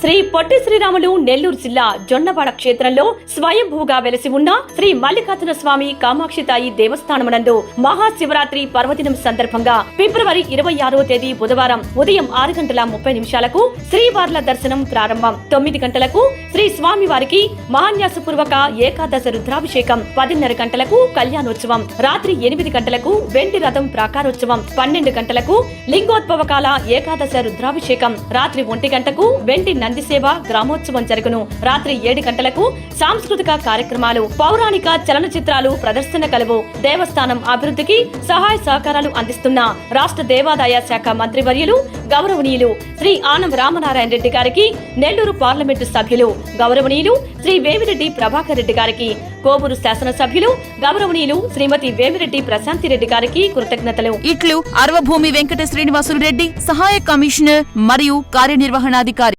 శ్రీ పొట్టి శ్రీరాములు నెల్లూరు జిల్లా జొన్నవాడ క్షేత్రంలో స్వయంభూగా వెలసి ఉన్న శ్రీ మల్లికార్జున స్వామి కామాక్షి తాయి దేవస్థానమునందు మహాశివరాత్రి పర్వదినం సందర్భంగా ఫిబ్రవరి ఇరవై ఆరో తేదీ బుధవారం ఉదయం ఆరు గంటల ముప్పై నిమిషాలకు శ్రీవార్ల దర్శనం ప్రారంభం. తొమ్మిది గంటలకు శ్రీ స్వామి వారికి మహాన్యాసపూర్వక ఏకాదశ రుద్రాభిషేకం. పదిన్నర గంటలకు కళ్యాణోత్సవం. రాత్రి ఎనిమిది గంటలకు వెండి రథం ప్రాకారోత్సవం. పన్నెండు గంటలకు లింగోద్భవకాల ఏకాదశ రుద్రాభిషేకం. రాత్రి ఒంటి గంటకు వెండి నందిసేవ గ్రామోత్సవం జరుగును. రాత్రి ఏడు గంటలకు సాంస్కృతిక కార్యక్రమాలు పౌరాణిక చలనచిత్రాలు ప్రదర్శన కలవు. దేవస్థానం అభివృద్ధికి సహాయ సహకారాలు అందిస్తున్న రాష్ట్ర దేవాదాయ శాఖ మంత్రివర్యులు గౌరవనీయులు శ్రీ ఆనం రామనారాయణ రెడ్డి గారికి నెల్లూరు పార్లమెంటు సభ్యులు గౌరవనీయులు శ్రీ వేమిరెడ్డి ప్రభాకర్ రెడ్డి గారికి కోవూరు శాసనసభ్యులు గౌరవనీయులు శ్రీమతి వేమిరెడ్డి ప్రశాంతి రెడ్డి గారికి కృతజ్ఞతలు. ఇట్లు అర్వభూమి వెంకట శ్రీనివాసులు రెడ్డి సహాయ కమిషనర్ మరియు కార్యనిర్వహణాధికారి.